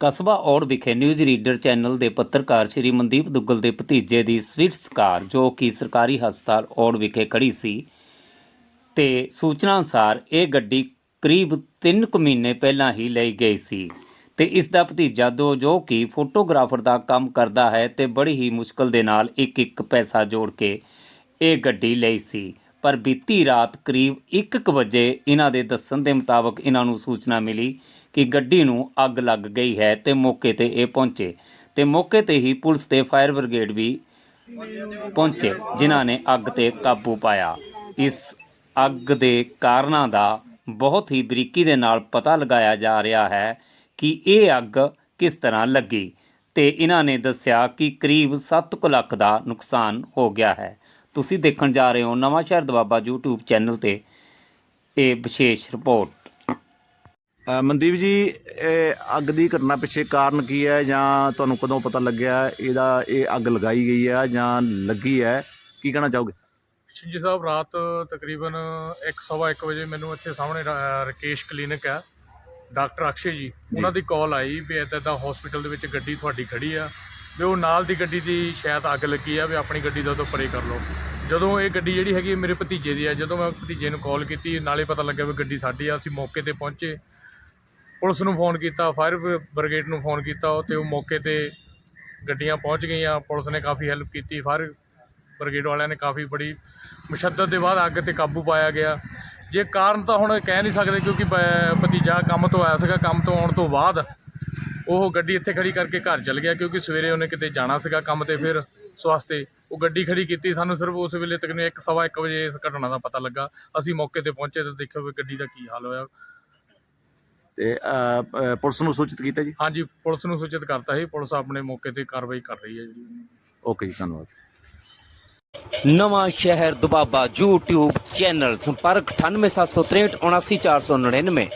ਕਸਬਾ ਔੜ ਵਿਖੇ news reader channel ਦੇ ਪੱਤਰਕਾਰ ਸ਼੍ਰੀ ਮਨਦੀਪ ਦੁੱਗਲ ਦੇ ਭਤੀਜੇ ਦੀ ਸਵਿਫਟ ਕਾਰ ਜੋ ਕਿ ਸਰਕਾਰੀ ਹਸਪਤਾਲ ਔੜ ਵਿਖੇ ਖੜੀ ਸੀ, ਤੇ ਸੂਚਨਾ ਅਨੁਸਾਰ ਇਹ ਗੱਡੀ ਕਰੀਬ 3 ਕੁ ਮਹੀਨੇ ਪਹਿਲਾਂ ਹੀ ਲਈ ਗਈ ਸੀ। ਤੇ ਇਸ ਦਾ ਭਤੀਜਾ ਦੋ, ਜੋ ਕਿ ਫੋਟੋਗ੍ਰਾਫਰ ਦਾ ਕੰਮ ਕਰਦਾ ਹੈ ਤੇ ਬੜੀ ਹੀ ਮੁਸ਼ਕਲ ਦੇ ਨਾਲ ਇੱਕ ਇੱਕ ਪੈਸਾ ਜੋੜ ਕੇ ਇਹ ਗੱਡੀ ਲਈ ਸੀ। ਪਰ ਬੀਤੀ ਰਾਤ ਕਰੀਬ 1:00 ਵਜੇ ਇਹਨਾਂ ਦੇ ਦੱਸਣ ਦੇ ਮੁਤਾਬਕ ਇਹਨਾਂ ਨੂੰ ਸੂਚਨਾ ਮਿਲੀ ਕਿ ਗੱਡੀ ਨੂੰ ਅੱਗ ਲੱਗ ਗਈ ਹੈ ਤੇ ਮੌਕੇ ਤੇ ਇਹ ਪਹੁੰਚੇ ਤੇ ਮੌਕੇ ਤੇ ਹੀ ਪੁਲਿਸ ਤੇ ਫਾਇਰ ਬ੍ਰਿਗੇਡ ਵੀ ਪਹੁੰਚੇ, ਜਿਨ੍ਹਾਂ ਨੇ ਅੱਗ ਤੇ ਕਾਬੂ ਪਾਇਆ। ਇਸ ਅੱਗ ਦੇ ਕਾਰਨਾਂ ਦਾ ਬਹੁਤ ਹੀ ਬਰੀਕੀ ਦੇ ਨਾਲ ਪਤਾ ਲਗਾਇਆ ਜਾ ਰਿਹਾ ਹੈ ਕਿ ਇਹ ਅੱਗ ਕਿਸ ਤਰ੍ਹਾਂ ਲੱਗੀ ਤੇ ਇਹਨਾਂ ਨੇ ਦੱਸਿਆ ਕਿ ਕਰੀਬ 7 ਲੱਖ ਦਾ ਨੁਕਸਾਨ ਹੋ ਗਿਆ ਹੈ। ਤੁਸੀਂ ਦੇਖਣ ਜਾ ਰਹੇ ਹੋ ਨਵਾਂ ਸ਼ਹਿਰ ਦਵਾਬਾ YouTube ਚੈਨਲ ਤੇ ਇਹ ਵਿਸ਼ੇਸ਼ ਰਿਪੋਰਟ। ਮਨਦੀਪ ਜੀ ਇਹ ਅੱਗ ਦੀ ਘਟਨਾ ਪਿੱਛੇ ਕਾਰਨ ਕੀ ਹੈ ਜਾਂ ਤੁਹਾਨੂੰ ਕਦੋਂ ਪਤਾ ਲੱਗਿਆ ਇਹਦਾ ਇਹ ਅੱਗ ਲਗਾਈ ਗਈ ਹੈ ਜਾਂ ਲੱਗੀ ਹੈ? ਕੀ ਕਹਿਣਾ ਚਾਹੋਗੇ? ਸ਼ਿੰਜੀ ਸਾਹਿਬ ਰਾਤ ਤਕਰੀਬਨ 1:30 ਵਜੇ ਮੈਨੂੰ ਇੱਥੇ ਸਾਹਮਣੇ ਰਕੇਸ਼ ਕਲੀਨਿਕ ਹੈ। ਡਾਕਟਰ ਅਕਸ਼ੇ ਜੀ ਉਹਨਾਂ ਦੀ ਕਾਲ ਆਈ ਵੀ ਇੱਦਾਂ ਦਾ ਹਸਪੀਟਲ ਦੇ ਵਿੱਚ ਗੱਡੀ ਤੁਹਾਡੀ ਖੜੀ ਆ। ਵੀ ਉਹ ਨਾਲ ਦੀ ਗੱਡੀ ਦੀ ਸ਼ਾਇਦ ਅੱਗ ਲੱਗੀ ਆ, ਵੀ ਆਪਣੀ ਗੱਡੀ ਦਾ ਤੋਂ ਪਰੇ ਕਰ ਲਓ। ਜਦੋਂ ਇਹ ਗੱਡੀ ਜਿਹੜੀ ਹੈਗੀ ਮੇਰੇ ਭਤੀਜੇ ਦੀ ਆ, ਜਦੋਂ ਮੈਂ ਭਤੀਜੇ ਨੂੰ ਕਾਲ ਕੀਤੀ, ਨਾਲੇ ਪਤਾ ਲੱਗਿਆ ਵੀ ਗੱਡੀ ਸਾਡੀ ਆ, ਅਸੀਂ ਮੌਕੇ ਤੇ ਪਹੁੰਚੇ। ਪੁਲਿਸ ਨੂੰ ਫੋਨ ਕੀਤਾ ਫਾਇਰ ਬ੍ਰਿਗੇਡ ਨੂੰ ਫੋਨ ਕੀਤਾ, ਤੇ ਉਹ ਮੌਕੇ ਤੇ ਗੱਡੀਆਂ ਪਹੁੰਚ ਗਈਆਂ। ਪੁਲਿਸ ਨੇ ਕਾਫੀ ਹੈਲਪ ਕੀਤੀ ਫਾਇਰ ਬ੍ਰਿਗੇਡ ਵਾਲਿਆਂ ਨੇ ਕਾਫੀ ਬੜੀ ਮੁਸ਼ੱਦਤ ਦੇ ਬਾਅਦ ਅੱਗ ਤੇ ਕਾਬੂ ਪਾਇਆ ਗਿਆ। ਜੇ ਕਾਰਨ ਤਾਂ ਹੁਣ ਕਹਿ ਨਹੀਂ ਸਕਦੇ ਕਿਉਂਕਿ ਭਤੀਜਾ ਕੰਮ ਤੋਂ ਆਇਆ ਸੀਗਾ, ਕੰਮ ਤੋਂ ਆਉਣ ਤੋਂ ਬਾਅਦ ਉਹ ਗੱਡੀ ਇੱਥੇ ਖੜੀ ਕਰਕੇ ਘਰ ਚਲ ਗਿਆ ਕਿਉਂਕਿ ਸਵੇਰੇ ਉਹਨੇ ਕਿਤੇ ਜਾਣਾ ਸੀਗਾ ਕੰਮ ਤੇ ਫਿਰ ਉਸ ਵਾਸਤੇ ਉਹ ਗੱਡੀ ਖੜੀ ਕੀਤੀ। ਸਾਨੂੰ ਸਿਰਫ ਉਸ ਵੇਲੇ ਤੱਕ ਸਵਾ ਇੱਕ ਵਜੇ ਇਸ ਘਟਨਾ ਦਾ ਪਤਾ ਲੱਗਾ। ਅਸੀਂ ਮੌਕੇ ਤੇ ਪਹੁੰਚੇ ਤੇ ਦੇਖਿਆ ਵੀ ਗੱਡੀ ਦਾ ਕੀ ਹਾਲ ਹੋਇਆ। ਤੇ ਪੁਲਿਸ ਨੂੰ ਸੂਚਿਤ ਕੀਤਾ ਜੀ? ਹਾਂਜੀ ਪੁਲਿਸ ਨੂੰ ਸੂਚਿਤ ਕਰਤਾ ਸੀ। ਪੁਲਿਸ ਆਪਣੇ ਮੌਕੇ ਤੇ ਕਾਰਵਾਈ ਕਰ ਰਹੀ ਹੈ ਜਿਹੜੀ ਓਕੇ ਜੀ ਧੰਨਵਾਦ। ਨਵਾਂ ਸ਼ਹਿਰ ਦੁਬਾਬਾ YouTube ਚੈਨਲ ਸੰਪਰਕ 98763 79499